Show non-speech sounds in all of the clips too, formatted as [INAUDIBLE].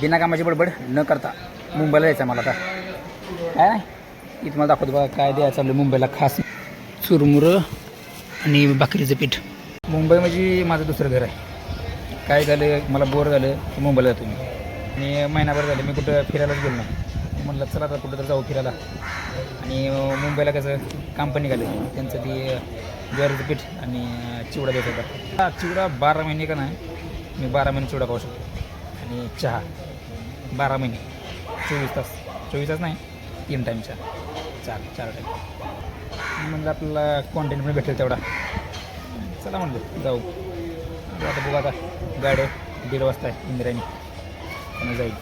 बिना कामाची बडबड न करता मुंबईला जायचं मला आता. काय नाही? इथं मला दाखवतो बघा काय द्यायचं चाललं मुंबईला. खास चुरमुरं आणि भाकरीचं पीठ. मुंबई म्हणजे माझं दुसरं घर आहे. काय झालं मला बोर झालं की मुंबईला जातो मी. आणि महिनाभर झालं मी कुठं फिरायलाच गेलो नाही. म्हणलं चला आता कुठं तर जाऊ फिरायला. आणि मुंबईला कसं काम पण निघालं. त्यांचं ते ज्वारीचं पीठ आणि चिवडा द्यायचा होता. हा, चिवडा बारा महिने का नाही मी बारा महिने चिवडा खाऊ शकतो. आणि चहा. बारा महिने. चोवीस तास. चोवीस तास नाही तीन टाईमच्या चार चार टाईम म्हणलं आपल्याला कॉन्टेंट पण भेटेल तेवढा. चला म्हणलं जाऊ. आता बघू आता. गाड्या दीड वाजता आहे इंदिराणी आणि जाईल.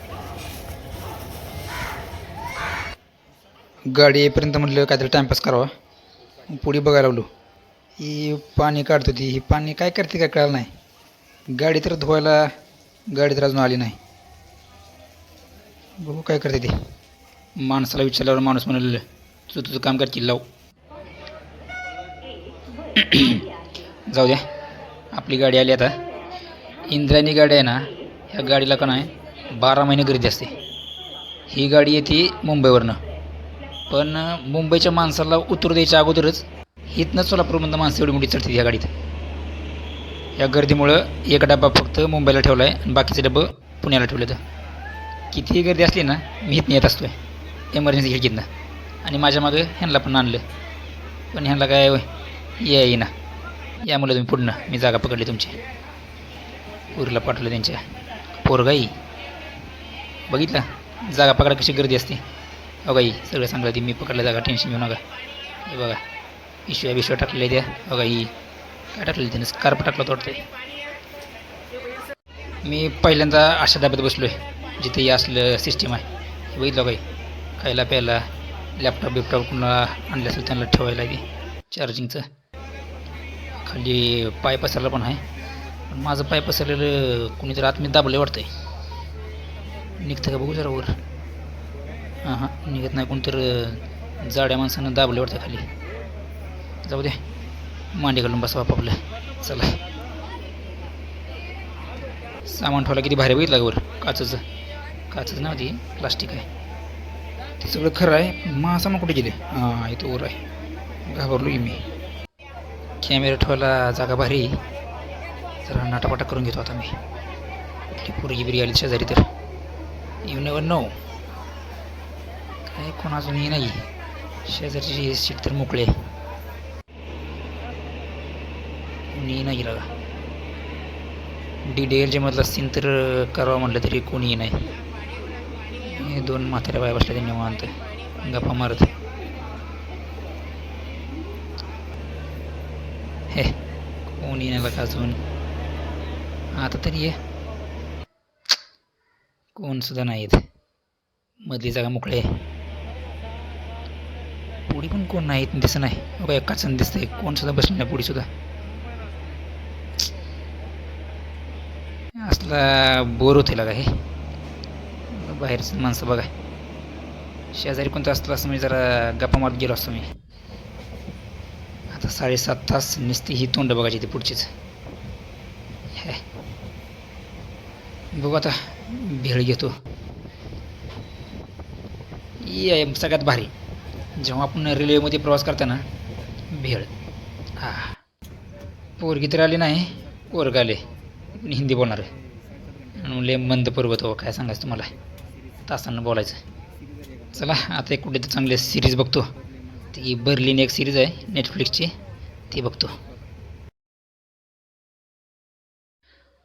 गाडी येईपर्यंत म्हटलं काहीतरी टाईमपास करावा. मग पुढे बघायला लागलो ही पाणी काढत होती. ही पाणी काय करते काय कळालं नाही. गाडी तर धुवायला गाडी तर अजून आली नाही. बघू काय करते ते? माणसाला विचारल्यावर माणूस म्हणाल तू तुझं काम करतील लाव [CLEARS THROAT] जाऊ द्या. आपली गाडी आली आता. इंद्रायणी गाडी आहे ना ह्या गाडीला का नाही बारा महिने गर्दी असते. ही गाडी येते मुंबईवरनं. पण मुंबईच्या माणसाला उतरू द्यायच्या अगोदरच इथनं सोलापूरमधनं माणसं एवढी मोठी चढते ह्या गाडीत. या गर्दीमुळं एक डबा फक्त मुंबईला ठेवला आहे आणि बाकीचे डबं पुण्याला ठेवले तर कितीही गर्दी असली ना मी इथनं येत असतो आहे एमर्जन्सी खिडकीतनं आणि माझ्या मागं ह्यांना पण आणलं. पण ह्यांना काय ये या यामुळे तुम्ही पुढनं. मी जागा पकडली तुमची. पुरीला पाठवलं त्यांच्या. पोरगाई बघितलं? जागा पकडा कशी गर्दी असते. हो सगळं सांगलं ती. मी पकडलं जागा टेन्शन घेऊ नका. हे बघा. पिशव्या बिशव्या टाकलेल्या द्या अगाई ही काय टाकलेली त्यानं? स्कार्प टाकलं तोडतं मी पहिल्यांदा अशा डब्यात बसलो आहे जिथे हे असलं सिस्टीम आहे. हे बघितलं काही खायला प्यायला लॅपटॉप बिपटॉप कुणाला आणलं असेल त्यांना ठेवायला की चार्जिंगचं खाली पाय पसरला पण आहे. पण माझं पाय पसरलेलं कुणीतरी आत मी दाबलं वाटतंय. निघतं का बघू जरा वर. हां हां निघत नाही. कोणतरी जाड्या माणसानं दाबलं वाटतं खाली. जाऊ दे. मांडी घालून बसा आपलं. चला. सामान ठेवायला किती भारी बघितलं वर? काचचं. त्याचंच नाव ती प्लास्टिक आहे. ते सगळं खरं आहे. मासा मग कुठे गेले? हां इथं वर आहे. घाबरलो की मी. कॅमेरा ठेवायला जागा भारी. जरा नाटापाटा करून घेतो आता मी. कुठली पोरगी बिरी आली शेजारी तर. यू नेवर नो काय कोण अजूनही नाही. शेजारची सीट तर मोकळे कोणी नाही लागा डी डी एल जेमधला सीन तर करावा म्हटलं तरी कोणीही नाही. हे दोन म्हाताऱ्या बाया बसल्या त्यांनी निवांत. गप्पा मारत. हे कोणी नाही का अजून? आता तरी ये. कोण सुद्धा नाही मधली जागा मोकळी आहे. पुढे पण कोण नाहीत येत दिसत नाही. बघा एकाच दिसतंय. कोण सुद्धा बसलं नाही पुढे सुद्धा. असला बोर होते का हे. बाहेरचं माणसं बघा. शेजारी कोणतं असलं असं मी जरा गप्पा मारत गेलो असतो मी. आता साडेसात तास नुसती ही तोंड बघायची ती पुढचीच. बघू आता भेळ घेतो. ये सगळ्यात भारी. जेव्हा आपण रेल्वेमध्ये प्रवास करताना भेळ. हा. पोरगी तर आली नाही पोरग आले. हिंदी बोलणार. म्हणले मंद पर्वत हो काय सांगायचं तुम्हाला. तासांना बोलायचं. चला आता एक कुठे तर चांगले सिरीज बघतो. ती बर्लिन एक सिरीज आहे नेटफ्लिक्सची ती बघतो.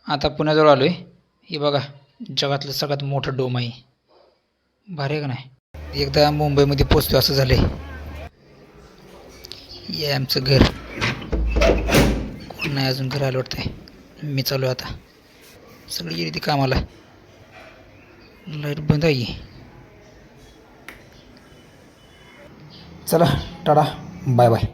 आता पुण्याजवळ आलो आहे हे बघा जगातलं सगळ्यात मोठं डोम आहे भारी आहे का नाही? एकदा मुंबईमध्ये पोचतो असं झालं आहे हे आमचं घर. कोण नाही अजून घर आलं वाटतंय. मी चालू आहे आता. सगळी गेली ती कामाला. लाइट बंद आहे. चला टाटा बाय बाय.